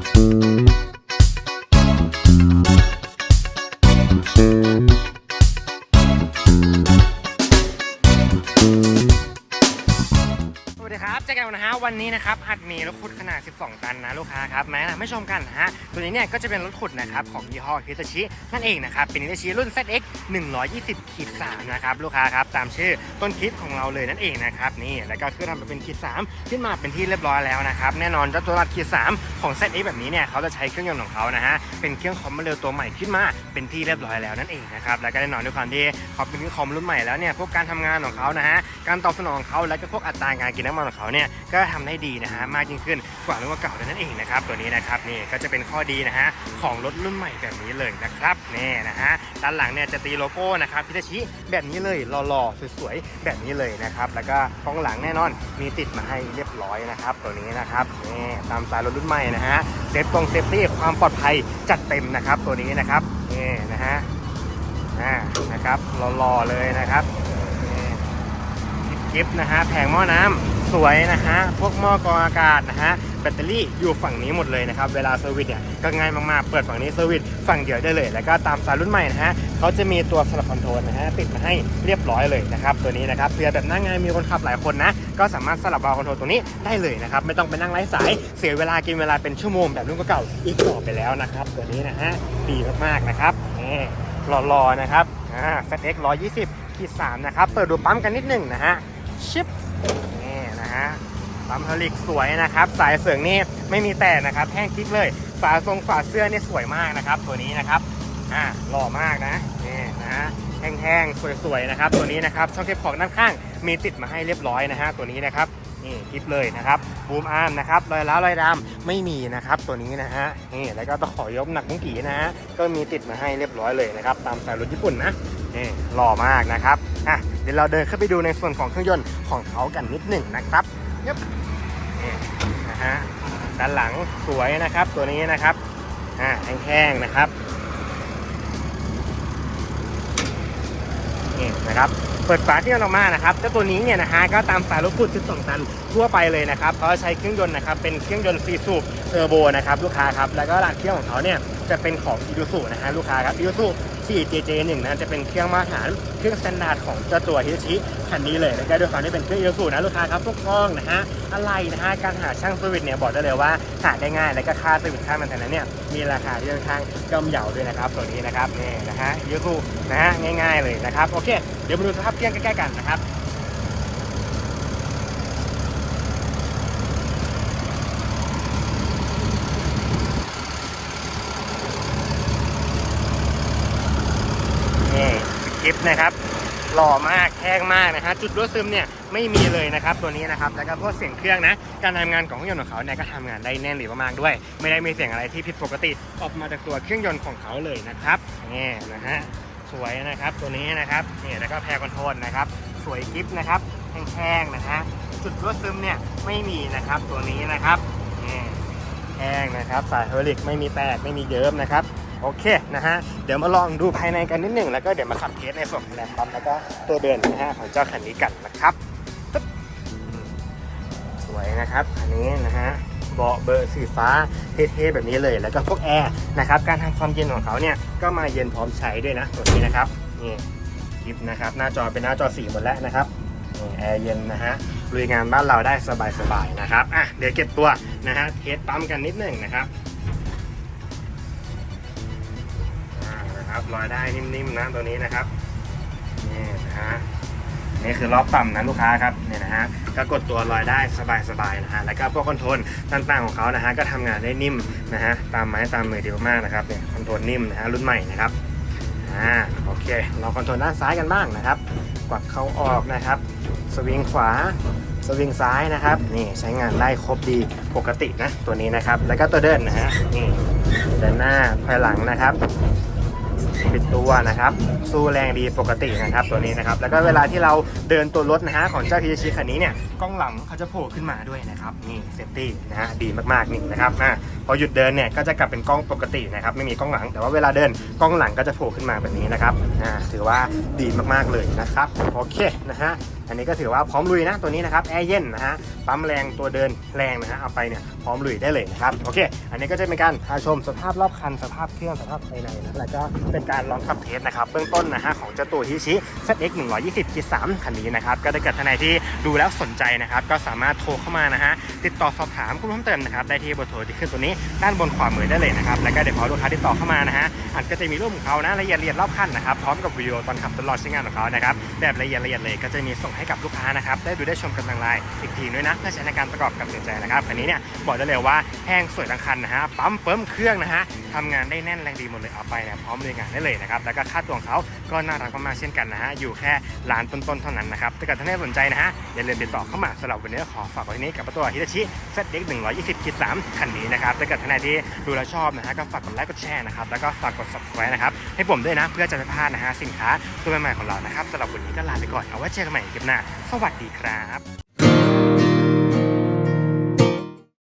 ส สดีครับเจอกันนะฮะวันนี้นะครับอัดมีรถขุดขนาด 12 ตันนะลูกค้าครับแม้นะไม่ชมกันนะฮะตัวนี้เนี่ยก็จะเป็นรถขุดนะครับของยี่ห้อฮิตาชินั่นเองนะครับเป็นฮิตาชิรุ่น ZX 120ขีด3นะครับลูกค้าครับตามชื่อต้นคิดของเราเลยนั่นเองนะครับนี่แล้วก็คือทำมาเป็นขีด3ขึ้นมาเป็นที่เรียบร้อยแล้วนะครับแน่นอนเจ้าตัวรัดขีด3ของ ZX แบบนี้เนี่ยเขาจะใช้เครื่องยนต์ของเขานะฮะเป็นเครื่องคอมมาเร็วตัวใหม่ขึ้นมาเป็นที่เรียบร้อยแล้วนั่นเองนะครับแล้วก็แน่นอนด้วยความที่เขาเป็นเครื่องคอมรุ่นใหม่แล้วเนี่ยพวกการทำงานของเขานะฮะการตอบสนองของเขาแล้วก็พวกอัตราการกินน้ำมันของเขาเนี่ยก็ทำได้ดีนะฮะมากยิ่งขึ้นกว่ารุ่นเก่าๆนั่นเองนะครับตัวนี้นะครับนี่ก็จะเป็นข้อดีนะฮะของรถรุ่นใหม่แบบนี้เลยนะครับนี่นะฮะด้านหลังเนี่ยจะตีโลโก้นะครับพิทาชิแบบนี้เลยหล่อๆสวยๆแบบนี้เลยนะครับแล้วก็กล้องหลังแน่นอนมีติดมาให้เรียบร้อยนะครับตัวนี้นะครับนี่ตามสายรถรุ่นใหม่นะฮะเซฟตรงเซฟตี้ความปลอดภัยจัดเต็มนะครับตัวนี้นะครับนี่นะฮะอ่านะครับหล่อๆเลยนะครับนี่กิฟต์นะฮะแผงหม้อน้ำ สวยนะฮะ พวกหม้อกรองอากาศนะฮะ แบตเตอรี่อยู่ฝั่งนี้หมดเลยนะครับ เวลาเซอร์วิสเนี่ยก็ง่ายมากๆ เปิดฝั่งนี้เซอร์วิสฝั่งเดียวได้เลย แล้วก็ตามสายรุ่นใหม่นะฮะเขาจะมีตัวสลับคอนโทรลนะฮะติดมาให้เรียบร้อยเลยนะครับตัวนี้นะครับเผื่อแบบนั่งงานมีคนขับหลายคนนะก็สามารถสลับวาล์วคอนโทรลตรงนี้ได้เลยนะครับไม่ต้องไปนั่งไร้สายเสียเวลากินเวลาเป็นชั่วโมงแบบรุ่นเก่าๆอีกต่อไปแล้วนะครับตัวนี้นะฮะดีมากๆนะครับนี่หล่อๆนะครับอ่า FedEx 120ขีด3นะครับเปิดดูปั๊มกันนิดหนึ่งนะฮะชิป ฮะปั๊มเฮลิกสวยนะครับ สายเสืองนี่ไม่มีแตกนะครับ แห้งคลิกเลย ฝาทรงฝาเสื้อนี่สวยมากนะครับ ตัวนี้นะครับอ่าหล่อมากนะนี่นะแห้งๆสวยๆนะครับ ตัวนี้นะครับช่องเก็บของด้านข้างมีติดมาให้เรียบร้อยนะฮะตัวนี้นะครับนี่คลิปเลยนะครับบูมอาร์มนะครับรอยล้าวรอยดำไม่มีนะครับตัวนี้นะฮะนี่แล้วก็ตะขอยกหนักมุ้งกี่นะฮะก็มีติดมาให้เรียบร้อยเลยนะครับ ตามสายรถญี่ปุ่นนะนี่หล่อมากนะครับอะ เดี๋ยวเราเดินเข้าไปดูในส่วนของเครื่องยนต์ของเขากันนิดหนึ่งนะครับยับนี่นะฮะด้านหลังสวยนะครับ ตัวนี้นะครับอ่าแห้งๆนะครับนี่นะครับเปิดฝาที่มันออกมานะครับเจ้าตัวนี้เนี่ยนะฮะก็ตามสายรถขุด12ตันทั่วไปเลยนะครับเขาใช้เครื่องยนต์นะครับเป็นเครื่องยนต์ซีสูบเทอร์โบนะครับลูกค้าครับแล้วก็หลังเครื่องของเขาเนี่ยจะเป็นของอีดูสุนะฮะลูกค้าครับอีดูสุ 4JJ1 นะจะเป็นเครื่องมาตรฐานเครื่องสแตนดาร์ดของเจ้าตัวฮิตชิคันนี้เลยแล้วก็ด้วยความที่เป็นเครื่องอีซูนะลูกค้าครับทุกกล้องนะฮะอะไรนะฮะการหาช่างสวิตเนี่ยบอกได้เลยว่าหาได้ง่ายและก็ค่าสวิตค่ามันแต่นั้นเนี่ยมีราคาที่ค่อนข้างย่อมเยาด้วยนะครับตัวนี้นะครับนี่นะฮะอีซูนะฮะง่าย ๆเลยนะครับโอเค เดี๋ยวมาดูสภาพเครื่องใกล้ๆกันนะครับ นี่ กิฟต์นะครับหล่อมากแห้งมากนะฮะจุดรั่วซึมเนี่ยไม่มีเลยนะครับตัวนี้นะครับแล้วก็พวกเสียงเครื่องนะ การทำงานของเครื่องยนต์ของเขาเนี่ยก็ทำงานได้แน่นหรือมากๆด้วย ไม่ได้มีเสียงอะไรที่ผิดปกติออกมาจากตัวเครื่องยนต์ของเขาเลยนะครับนี่นะฮะสวยนะครับตัวนี้นะครับนี่แล้วก็แพรคอนโทรลนะครับสวยกิฟต์นะครับแห้งๆนะฮะจุดรั่วซึมเนี่ยไม่มีนะครับตัวนี้นะครับนี่แห้งนะครับสายเฮอริกไม่มีแตกไม่มีเยิ้มนะครับ โอเคนะฮะ เดี๋ยวมาลองดูภายในกันนิดหนึ่งแล้วก็เดี๋ยวมาขับเทสในส่วนของแรมปั๊มแล้วก็ตัวเดินนะฮะของเจ้าคันนี้กันนะครับสวยนะครับคันนี้นะฮะเบาะเบอร์สีฟ้าเท่ๆแบบนี้เลยแล้วก็พวกแอร์นะครับการทำความเย็นของเขาเนี่ยก็มาเย็นพร้อมใช้ด้วยนะตัวนี้นะครับนี่คลิปนะครับหน้าจอเป็นหน้าจอสีหมดแล้วนะครับแอร์เย็นนะฮะลุยงานบ้านเราได้สบายๆนะครับอะเดี๋ยวเก็บตัวนะฮะเทสปั๊มกันนิดหนึ่งนะครับ ลอยได้นิ่มๆนะตัวนี้นะครับนี่นะฮะนี่คือรอบต่ำนะลูกค้าครับเนี่ยนะฮะก็กดตัวลอยได้สบายๆนะฮะแล้วก็พวกคอนโทรลต่างๆของเขานะฮะก็ทำงานได้นิ่มนะฮะตามไม้ตามมือดีมากนะครับเนี่ยคอนโทรลนิ่มนะฮะรุ่นใหม่นะครับอ่าโอเค เราคอนโทรลด้านซ้ายกันบ้างนะครับ กวักเข้าออกนะครับ สวิงขวาสวิงซ้ายนะครับนี่ใช้งานได้ครบดีปกตินะตัวนี้นะครับ แล้วก็ตัวเดินนะฮะนี่เดินหน้าถอยหลังนะครับ ปิดตัวนะครับ สู้แรงดีปกตินะครับตัวนี้นะครับ แล้วก็เวลาที่เราเดินตัวรถนะฮะของเจ้าพีชิคันนี้เนี่ยกล้องหลังเขาจะโผล่ขึ้นมาด้วยนะครับนี่เซฟตี้นะฮะดีมากๆนี่นะครับอะพอหยุดเดินเนี่ยก็จะกลับเป็นกล้องปกตินะครับไม่มีกล้องหลัง แต่ว่าเวลาเดินกล้องหลังก็จะโผล่ขึ้นมาแบบนี้นะครับอ่าถือว่าดีมากๆเลยนะครับโอเคนะฮะอันนี้ก็ถือว่าพร้อมลุยนะตัวนี้นะครับแอร์เย็นนะฮะปั๊มแรงตัวเดินแรงนะฮะเอาไปเนี่ยพร้อมลุยได้เลยนะครับโอเค อันนี้ก็จะเป็นการพาชมสภาพรอบคันสภาพเครื่องสภาพภายในนะแล้วก็เป็นการลองขับเทสนะครับเบื้องต้นนะฮะของเจ้าตัวฮิชิ ZX 120 G3 คันนี้นะครับก็ถ้าเกิดท่านใดที่ดูแล้วสนใจนะครับก็สามารถโทรเข้ามานะฮะ ติดต่อสอบถามคุณเพิ่มเติมนะครับได้ที่เบอร์โทรที่ขึ้นตัวนี้ด้านบนขวามือได้เลยนะครับแล้วก็เดี๋ยวพอลูกค้าติดต่อเข้ามานะฮะอันก็จะมีรูปของเขานะละเอียดละเอียดรอบคันนะครับพร้อมกับวิดีโอตอนขับตลอดใช้งานของเขานะครับแบบละเอียดละเอียดเลยก็จะมีส่งให้กับลูกค้านะครับได้ดูได้ชมกันทางไลน์อีกทีด้วยนะเพื่อใช้ในการประกอบกับตัดสินใจนะครับคันนี้เนี่ยบอกได้เลยว่าแห้งสวยทั้งคันนะฮะปั๊มเปิ่มเครื่องนะฮะทำงานได้แน่นแรงดีหมดเลยเอาไปนี่ยพร้อมเลยงานได้เลยนะครับแล้วก็ค่าตัวของเขาก็น่ารักมากๆเช่นกันนะฮะอยู่แค่ล้านต้นๆเท่านั้นนะครับถ้าเกิดท่านใดสนใจนะฮะอย่าลืมติดต่อเข้ามาสำหรับวันนี้ขอฝากไว้นี้กับตัวฮิตาชิ ZX 120 k 3คันนี้นะครับถ้าเกิดท่านใดที่ดูแลชอบนะฮะก็ฝากกดไลค์กดแชร์นะครับแล้วก็ฝากกด subscribe นะครับให้ผมด้วยนะเพื่อจะไม่พลาดนะฮะสินค้าตัวใหม่ๆของเรานะครับสำหรับวันนี้ก็ลาไปก่อนเอาไว้เจอกันใหม่คลิปหน้าสวัสดีครับ